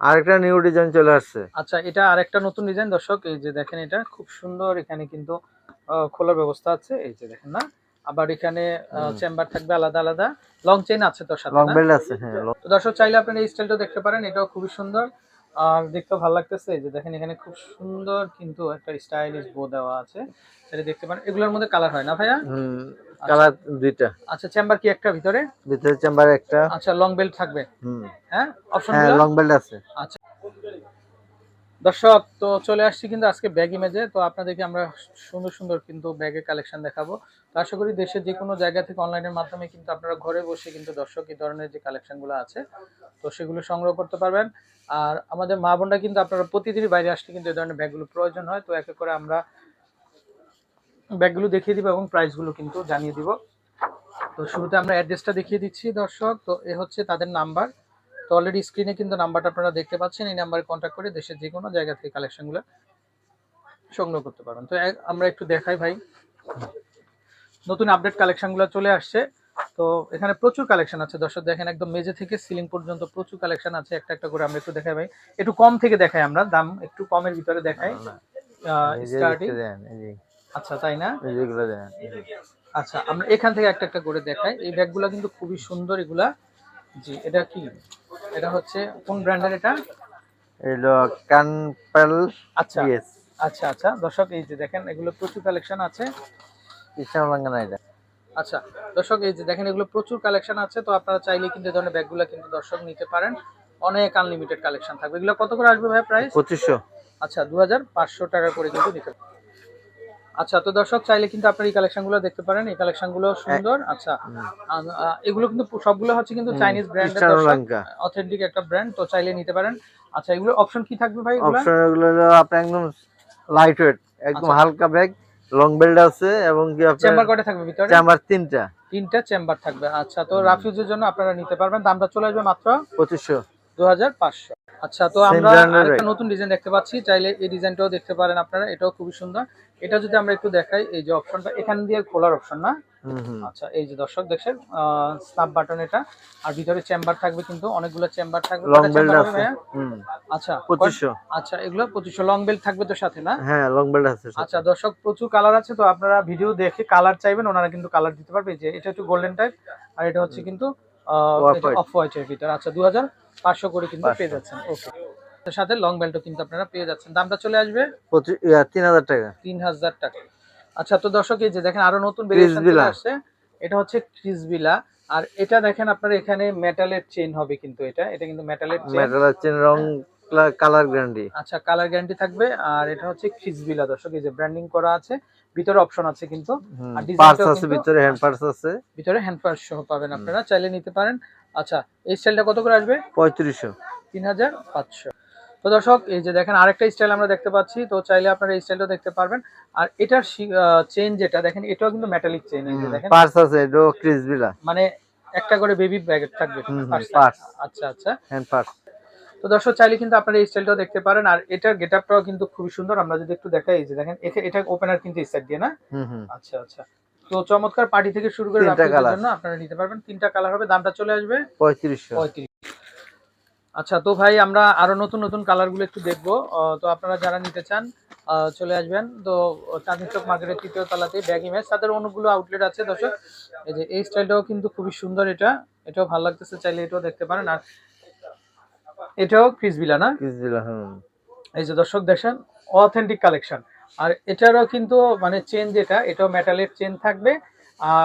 আরেকটা new design চলে আসছে। আচ্ছা এটা আরেকটা নতুন ডিজাইন দর্শক এই যে দেখেন এটা খুব সুন্দর এখানে কিন্তু খোলার ব্যবস্থা আছে এই যে দেখেন না। আবার এখানে। চেম্বার থাকবে আলাদা আলাদা। লং চেইন আছে তো সাথে লং বেল্ট আছে হ্যাঁ তো দর্শক চাইলে আপনারা এই স্টাইলটা দেখতে পারেন এটাও খুবই সুন্দর। আর দেখতে ভালো লাগতেছে যে দেখেন এখানে খুব সুন্দর কিন্তু একটা স্টাইলিশ বো দেওয়া আছে। সেটা দেখতে পারেন। এগুলোর মধ্যে কালার হয় না ভাইয়া? হুম কালার দুইটা। আচ্ছা চেম্বার কি একটা ভিতরে? ভিতরে চেম্বার একটা। আচ্ছা লং বেল্ট থাকবে। হুম। হ্যাঁ? অপশন হ্যাঁ লং বেল্ট আছে। আচ্ছা। দর্শক তো চলে আসছি কিন্তু আজকে ব্যাগ ইমেজে তো আপনাদেরকে আমরা সুন্দর সুন্দর কিন্তু ব্যাগের কালেকশন দেখাবো। আশা করি দেশের যে কোনো জায়গা থেকে অনলাইনের মাধ্যমে কিন্তু আপনারা ঘরে বসে কিন্তু দর্শক এই ধরনের যে কালেকশনগুলো আছে, তো সেগুলো সংগ্রহ করতে পারবেন। আর আমাদের মা বোনরা কিন্তু আপনারা প্রতিদিনই বাইরে আসলে কিন্তু এই ধরনের ব্যাগগুলো প্রয়োজন হয়, তো একে করে আমরা ব্যাগগুলো দেখিয়ে দিব এবং প্রাইসগুলো কিন্তু জানিয়ে দিব। তো শুরুতে আমরা অ্যাড্রেসটা দেখিয়ে দিচ্ছি দর্শক, তো এ হচ্ছে তাদের নাম্বার তো অলরেডি স্ক্রিনে কিন্তু নাম্বারটা আপনারা দেখতে পাচ্ছেন, এই নাম্বারে কন্ট্যাক্ট করে দেশের যে কোনো জায়গা থেকে কালেকশনগুলো সংগ্রহ করতে পারবেন। তো আমরা একটু দেখাই ভাই। নতুন আপডেট কালেকশনগুলো চলে আসছে। তো এখানে প্রচুর কালেকশন আছে। দর্শক দেখেন একদম মেজে থেকে সিলিং পর্যন্ত প্রচুর কালেকশন আছে। একটা একটা করে আমরা একটু দেখাই ভাই। একটু কম থেকে দেখাই আমরা দাম একটু কমের ভিতরে দেখাই। স্টার্টিং আচ্ছা তাই না। আচ্ছা আমরা এখান থেকে একটা একটা করে দেখাই। এই ব্যাগগুলো কিন্তু খুবই সুন্দর এগুলা। জি এটা কি? এটা হচ্ছে কোন ব্র্যান্ডের এটা? এগুলো কানপেল আচ্ছা আচ্ছা আচ্ছা। দর্শক এই যে দেখেন এগুলো প্রচুর কালেকশন আছে। ইসলাম লাঙ্গানা এটা। আচ্ছা দর্শক এই যে দেখেন এগুলো প্রচুর কালেকশন আছে তো আপনারা চাইলে কিন্তু এই ধরনের ব্যাগগুলো কিন্তু দর্শক নিতে পারেন। অনেক আনলিমিটেড কালেকশন থাকবে। এগুলো কত করে আসবে ভাই প্রাইস পঁচিশশো। আচ্ছা দু হাজার পাঁচশো টাকা করে কিন্তু নিতে আচ্ছা তো দর্শক চাইলে কিন্তু আপনার এই কালেকশনগুলো দেখতে পারেন। এই কালেকশনগুলো সুন্দর। আচ্ছা এগুলো কিন্তু সবগুলো হচ্ছে কিন্তু চাইনিজ ব্র্যান্ড অথেন্টিক একটা ব্র্যান্ড তো চাইলে নিতে পারেন। আচ্ছা এগুলো অপশন কি থাকবে ভাই এগুলো? অপশন এগুলো আপনার একদম লাইট ওয়েট একদম আচ্ছা। হালকা ব্যাগ লং বেল্ট আছে এবং কি আপনার চেম্বার কয়টা থাকবে ভিতরে? চেম্বার তিনটা। তিনটা চেম্বার থাকবে। আচ্ছা তো রাফিউজের জন্য আপনারা নিতে পারবেন। দামটা চলে আসবে মাত্র পঁচিশশো। দু হাজার পাঁচশো। আচ্ছা তো আমরা আরেকটা নতুন ডিজাইন দেখতে পাচ্ছি। চাইলে এই ডিজাইনটাও দেখতে পারেন আপনারা এটাও খুবই সুন্দর। এটা যদি আমরা একটু দেখাই এই যে অপশনটা এখান দিয়ে খোলার অপশন না? আচ্ছা এই যে দর্শক দেখছেন স্নাপ বাটন এটা। আর ভিতরে চেম্বার থাকবে কিন্তু অনেকগুলো চেম্বার থাকবে। লং বেল্ট আছে। আচ্ছা পঁচিশশো। আচ্ছা এগুলো পঁচিশশো। লং বেল্ট থাকবে তো সাথে না? হ্যাঁ লং বেল্ট আছে আচ্ছা দর্শক প্রচুর কালার আছে তো আপনারা ভিডিও দেখে কালার চাইবেন ওনারা কিন্তু কালার দিতে পারবে। যে এটা একটু গোল্ডেন টাইপ আর এটা হচ্ছে কিন্তু. অফ হোয়াইটের ভিতর আচ্ছা দু হাজার পাঁচশো করে কিন্তু পেয়ে যাচ্ছেন। ওকে সাথে লং বেল্টও কিন্তু আপনারা পেয়ে যাচ্ছেন। দামটা চলে আসবে? তিন হাজার টাকা। তিন হাজার টাকা। আচ্ছা তো দর্শক এই যে দেখেন আরও নতুন ভেরিয়েশন আসছে। এটা হচ্ছে ক্রিসবিলা আর এটা দেখেন আপনার এখানে মেটালের চেইন হবে কিন্তু এটা। এটা কিন্তু মেটালের চেইন মেটাল আছে রং কালার গ্যারান্টি আচ্ছা কালার গ্যারান্টি থাকবে। আর এটা হচ্ছে ক্রিসবিলা দর্শক এই যে ব্র্যান্ডিং করা আছে। ভিতরে অপশন আছে কিন্তু। আর পার্স আছে ভিতরে হ্যান্ড পার্স আছে। ভিতরে হ্যান্ড পার্স সহ পাবেন আপনারা চাইলে নিতে পারেন। আচ্ছা এই স্টাইলটা কত করে আসবে? পঁয়ত্রিশশো। তিন হাজার পাঁচশো। তো দর্শক এই যে দেখেন আরেকটা স্টাইল আমরা দেখতে পাচ্ছি তো চাইলে আপনারা এই স্টাইলটা দেখতে পারবেন। আর এটার চেন যেটা দেখেন এটাও কিন্তু মেটালিক চেন এই যে দেখেন। পার্স আছে এটা ক্রিসবিলা মানে একটা করে বেবি ব্যাগ থাকবে purse। আচ্ছা আচ্ছা। হ্যান্ড পার্স তো দর্শক চাইলে কিন্তু আপনারা এই স্টাইলটাও দেখতে পারেন। আর এটার গেটআপটাও কিন্তু খুবই সুন্দর। আমরা যদি একটু দেখাই এই যে দেখেন এটা ওপেনার কিন্তু এই সাইড দিয়ে না? আচ্ছা আচ্ছা। তো চমৎকার পার্টি থেকে শুরু করে জন্য আপনারা নিতে পারবেন। তিনটা কালার হবে দামটা চলে আসবে পঁয়ত্রিশশো। পঁয়ত্রিশ। আচ্ছা তো ভাই আমরা আরও নতুন নতুন কালারগুলো একটু দেখব। তো আপনারা যারা নিতে চান চলে আসবেন। তো চাঁদনি চক মার্কেটের তৃতীয় তলাতে ব্যাগ ইমেজ তাদের অনেকগুলো আউটলেট আছে দর্শক। এই যে এই স্টাইলটাও কিন্তু খুবই সুন্দর এটা। এটাও ভালো লাগতেছে চাইলে এটাও দেখতে পারেন। আর এটাও ক্রিসবিলা না? ক্রিসবিলা হুম। এই যে দর্শক দেখেন অথেন্টিক কালেকশন আর এটারও কিন্তু মানে চেন যেটা এটাও মেটালের চেন থাকবে।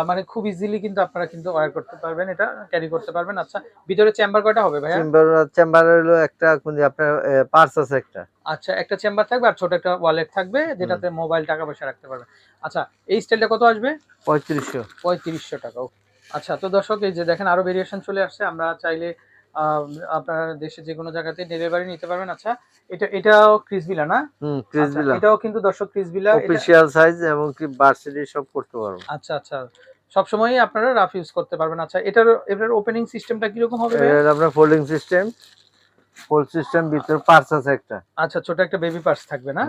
মানে খুব ইজিলি কিন্তু আপনারা কিন্তু ওয়্যার করতে পারবেন এটা ক্যারি করতে পারবেন। আচ্ছা ভিতরে চেম্বার কয়টা হবে ভাইয়া? চেম্বার চেম্বার হলো একটা আপনার পার্স আছে একটা। আচ্ছা একটা চেম্বার থাকবে আর ছোট একটা ওয়ালেট থাকবে যেটাতে মোবাইল টাকা পয়সা রাখতে পারবে আচ্ছা এই স্টাইলটা কত আসবে? পঁয়ত্রিশশো। পঁয়ত্রিশশো টাকা. আচ্ছা তো দর্শক এই যে দেখেন আরও ভেরিয়েশন চলে আসছে। আমরা চাইলে আপনার দেশে যে কোনো জায়গাতে ডেলিভারি নিতে পারবেন। আচ্ছা এটা এটাও ক্রিসবিলা না? হুম আচ্ছা, ক্রিসবিলা এটাও কিন্তু দর্শক ক্রিসবিলা অফিসিয়াল সাইজ এবং কি ভার্সিটি সব করতে পারব। আচ্ছা আচ্ছা। সবসময়ই আপনারা রাফ ইউজ করতে পারবেন। আচ্ছা এটার এটার ওপেনিং সিস্টেমটা কীরকম হবে ভাইয়া? এটা আপনার ফোল্ডিং সিস্টেম ফোল্ড সিস্টেম ভিতরে পার্স আছে একটা। আচ্ছা ছোট একটা বেবি পার্স থাকবে না?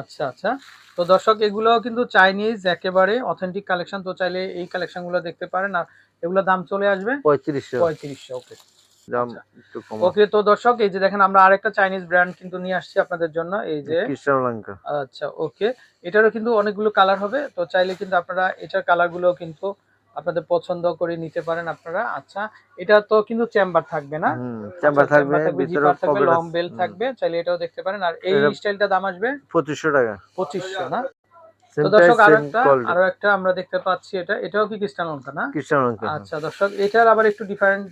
আচ্ছা আচ্ছা। তো দর্শক এগুলো কিন্তু চাইনিজ একেবারে অথেন্টিক কালেকশন তো চাইলে এই কালেকশনগুলো দেখতে পারেন। আর এগুলো দাম চলে আসবে পঁয়ত্রিশশো। পঁয়ত্রিশশো ওকে দাম আচ্ছা। একটু কম ওকে তো দর্শক এই যে দেখেন আমরা আরেকটা চাইনিজ ব্র্যান্ড কিন্তু নিয়ে আসছি আপনাদের জন্য এই যে কৃষ্ণ লঙ্কা আচ্ছা ওকে। এটারও কিন্তু অনেকগুলো কালার হবে তো চাইলে কিন্তু আপনারা এটার কালারগুলো কিন্তু আপনাদের পছন্দ করে নিতে পারেন আপনারা। আচ্ছা এটা তো কিন্তু চেম্বার থাকবে না। চেম্বার আচ্ছা, থাকবে ভিতরে থাকবে লং বেল থাকবে চাইলে এটাও দেখতে পারেন। আর এই স্টাইলটা দাম আসবে? পঁচিশশো টাকা। পঁচিশশো না? তো Same দর্শক price, আরও একটা আরও একটা আমরা দেখতে পাচ্ছি এটা। এটাও কি ক্রিস্টান লঙ্কা না? কৃষ্ণ লঙ্কা হ্যাঁ। আচ্ছা দর্শক এটার আবার একটু ডিফারেন্ট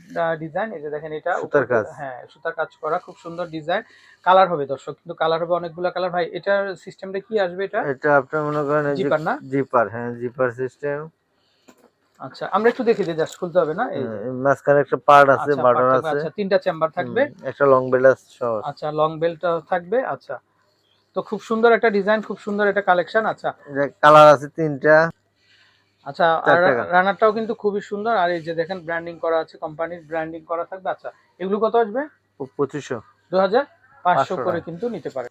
ডিজাইন এই যে দেখেন এটা সুতার কাজ। হ্যাঁ সুতার কাজ করা খুব সুন্দর ডিজাইন কালার হবে দর্শক কিন্তু কালার হবে অনেকগুলো কালার ভাই এটার সিস্টেমটা কি আসবে এটা? এটা আপনার মনে করেন জিপার না? জিপার হ্যাঁ জিপার সিস্টেম আচ্ছা আমরা একটু দেখে জাস্ট খুলতে হবে না? মাঝখানে একটা পার্ট আছে আচ্ছা, বাটন আছে। আচ্ছা তিনটা চেম্বার থাকবে। একটা লং বেল আছে আচ্ছা লং বেলটা থাকবে আচ্ছা। তো খুব সুন্দর একটা ডিজাইন খুব সুন্দর একটা কালেকশন আচ্ছা। কালার আছে তিনটা। আচ্ছা আর রানারটাও কিন্তু খুবই সুন্দর। আর এই যে দেখেন ব্র্যান্ডিং করা আছে কোম্পানির ব্র্যান্ডিং করা থাকবে। আচ্ছা এগুলো কত আসবে? পঁচিশশো। দু হাজার পাঁচশো করে কিন্তু নিতে পারে।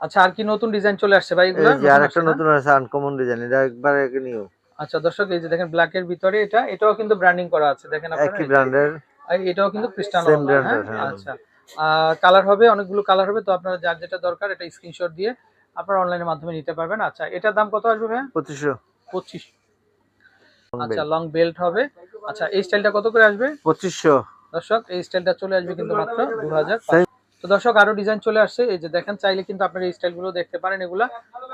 আচ্ছা আর কি নতুন ডিজাইন চলে আসছে ভাই এগুলো? যে আরেকটা নতুন আছে আনকমন ডিজাইন এটা একবার নিউ আচ্ছা দর্শক এই যে দেখেন ব্ল্যাক এর ভিতরে এটা এটাও কিন্তু ব্র্যান্ডিং করা আছে। দেখেন আপনারা একই ব্র্যান্ডের আর এটাও কিন্তু ক্রিস্টান Same হ্যাঁ। আচ্ছা। কালার হবে অনেকগুলো কালার হবে তো আপনারা যার যেটা দরকার এটা স্ক্রিনশট দিয়ে আপনারা অনলাইনের মাধ্যমে নিতে পারবেন। আচ্ছা এটার দাম কত আসবে ভাই পঁচিশশো। পঁচিশ। আচ্ছা লং বেল্ট হবে। আচ্ছা এই স্টাইলটা কত করে আসবে? পঁচিশশো। দর্শক এই স্টাইলটা চলে আসবে কিন্তু মাত্র দু হাজার. তো দর্শক আরও ডিজাইন চলে আসছে। এই যে দেখেন চাইলে কিন্তু আপনারা এই স্টাইলগুলো দেখতে পারেন এগুলা।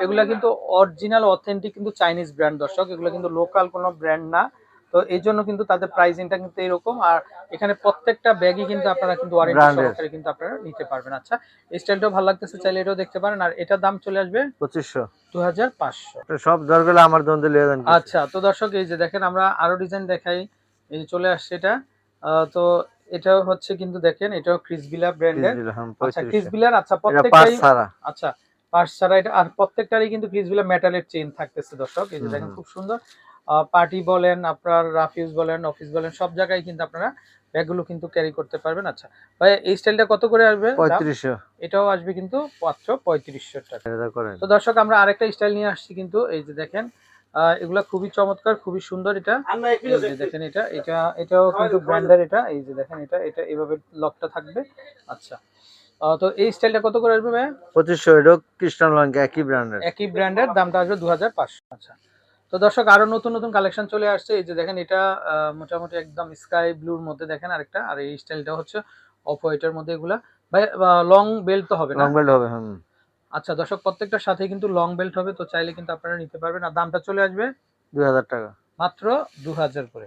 এগুলা কিন্তু অরিজিনাল অথেন্টিক কিন্তু চাইনিজ ব্র্যান্ড দর্শক। এগুলো কিন্তু লোকাল কোনো ব্র্যান্ড না। তো এই জন্য কিন্তু তাদের প্রাইসিংটা কিন্তু এরকম। আর এখানে প্রত্যেকটা ব্যাগই কিন্তু আপনারা কিন্তু ওয়ারেন্টি সহকারে কিন্তু আপনারা নিতে পারবেন। আচ্ছা এই স্টাইলটাও ভালো লাগতেছে চাইলে এটাও দেখতে পারেন। আর এটার দাম চলে আসবে পঁচিশশো। দু হাজার পাঁচশো সব দরকার আমার দ্বন্দ্ব লিয়ে দেন আচ্ছা তো দর্শক এই যে দেখেন আমরা আরও ডিজাইন দেখাই। এই যে চলে আসছে এটা। তো এটাও হচ্ছে কিন্তু দেখেন এটাও ক্রিসবিলা ব্র্যান্ডের আচ্ছা 3500 ক্রিসবিলার আচ্ছা এটা প্রত্যেকটাই আচ্ছা পার্স ছাড়া এটা আর প্রত্যেকটারই কিন্তু ক্রিসবিলা মেটালের চেইন থাকতেছে দর্শক। এই যে দেখেন খুব সুন্দর। পার্টি বলেন আপনার রাফিউজ বলেন অফিস বলেন সব জায়গায় কিন্তু আপনারা ব্যাগগুলো কিন্তু ক্যারি করতে পারবেন। আচ্ছা ভাই এই স্টাইলটা কত করে আসবে? পঁয়ত্রিশশো। এটাও আসবে কিন্তু মাত্র পঁয়ত্রিশশো টাকা। তো দর্শক আমরা আরেকটা স্টাইল নিয়ে আসছি কিন্তু এই যে দেখেন এগুলা খুবই চমৎকার খুবই সুন্দর এটা। দেখেন এটা এটা এটাও কিন্তু ব্র্যান্ডের এটা। এই যে দেখেন এটা এটা এইভাবে লকটা থাকবে। আচ্ছা আহ, তো এই স্টাইলটা কত করে আসবে ভাই? পঁচিশশো এটাও খ্রিস্টান লঙ্কা একই ব্র্যান্ডের একই ব্র্যান্ডের দামটা আসবে দু পাঁচশো। আচ্ছা তো দর্শক আরও নতুন নতুন কালেকশন চলে আসছে। এই যে দেখেন এটা মোটামুটি একদম স্কাই ব্লুর মধ্যে দেখেন আরেকটা আর এই স্টাইলটা হচ্ছে অফ হোয়াইটের মধ্যে এগুলা। ভাই লং বেল্ট তো হবে না? লং বেল্ট হবে হুম। আচ্ছা দর্শক প্রত্যেকটার সাথে কিন্তু লং বেল্ট হবে তো চাইলে কিন্তু আপনারা নিতে পারবেন। আর দামটা চলে আসবে দুই হাজার টাকা। মাত্র দু হাজার করে।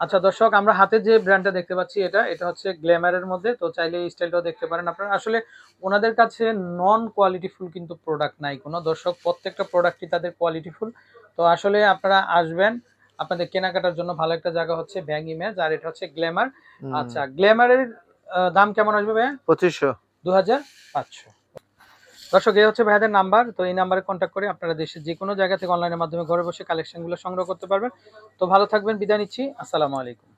আচ্ছা দর্শক আমরা হাতে যে ব্র্যান্ডটা দেখতে পাচ্ছি এটা এটা হচ্ছে গ্ল্যামারের মধ্যে তো চাইলে এই স্টাইলটাও দেখতে পারেন আপনারা। আসলে ওনাদের কাছে নন কোয়ালিটিফুল কিন্তু প্রোডাক্ট নাই কোনো। দর্শক প্রত্যেকটা প্রোডাক্টই তাদের কোয়ালিটিফুল তো আসলে আপনারা আসবেন। আপনাদের কেনাকাটার জন্য ভালো একটা জায়গা হচ্ছে ব্যাং ইমেজ আর এটা হচ্ছে গ্ল্যামার। আচ্ছা গ্ল্যামারের দাম কেমন আসবে ভাইয়া? পঁচিশশো। দু হাজার পাঁচশো। দর্শক এই হচ্ছে ভাইয়াদের নাম্বার। তো এই নাম্বারে কন্ট্যাক্ট করে আপনারা দেশের যে কোনো জায়গা থেকে অনলাইনের মাধ্যমে ঘরে বসে কালেকশনগুলো সংগ্রহ করতে পারবেন। তো ভালো থাকবেন বিদায় নিচ্ছি। আসসালামু আলাইকুম।